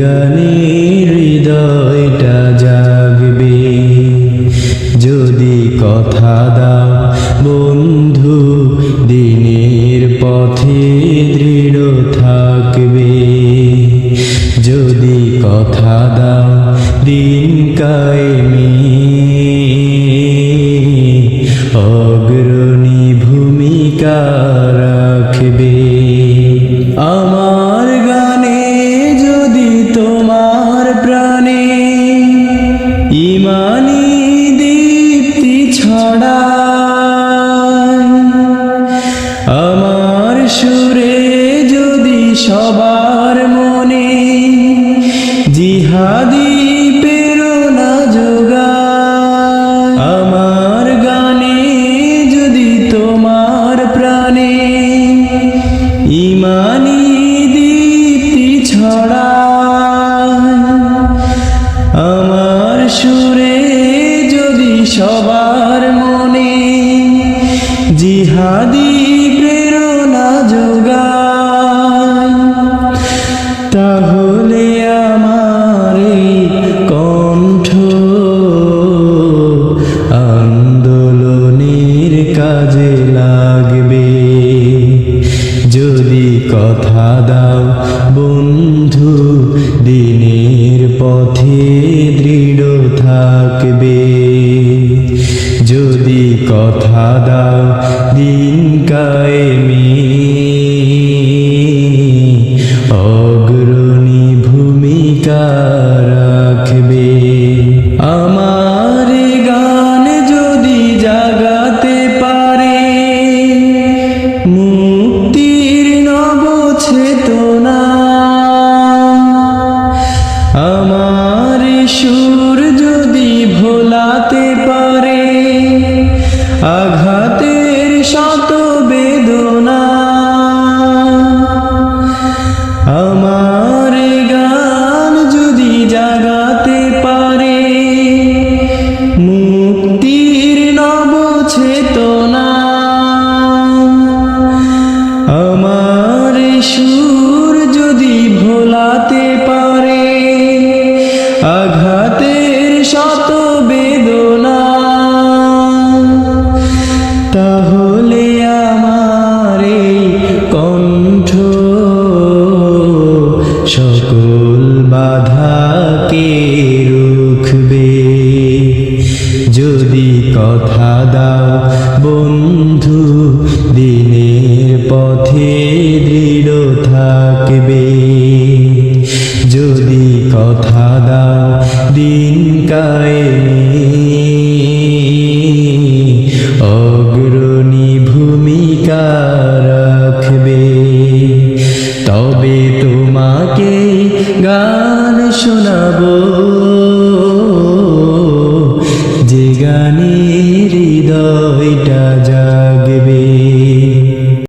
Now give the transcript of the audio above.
গানে হৃদয়টা জাগবে। যদি কথা দাও, বন্ধু, দিনের পথে দৃঢ় থাকবে। যদি কথা দাও, দিন কায়েমে। অগ্রণী ভূমিকা Allah. জিহাদি প্রেরণা যোগায়। তাহলে আমার কণ্ঠ আন্দোলনের কাজে লাগবে। যদি কথা দাও বন্ধু, দিনের পথে দৃঢ় থাকবে। যদি কথা দাও দিন কায়েমে। সুর যদি ভোলাতে পারে, আঘাতের শত বেদনা, তাহলে আমার কণ্ঠ সকল বাধাকে রুখবে। যদি কথা দাও দৃঢ় থাকবে। যদি কথা দাও দিন কায়ে অগ্রণী ভূমিকা রাখবে। তবে তোমাকে গান শোনাবো।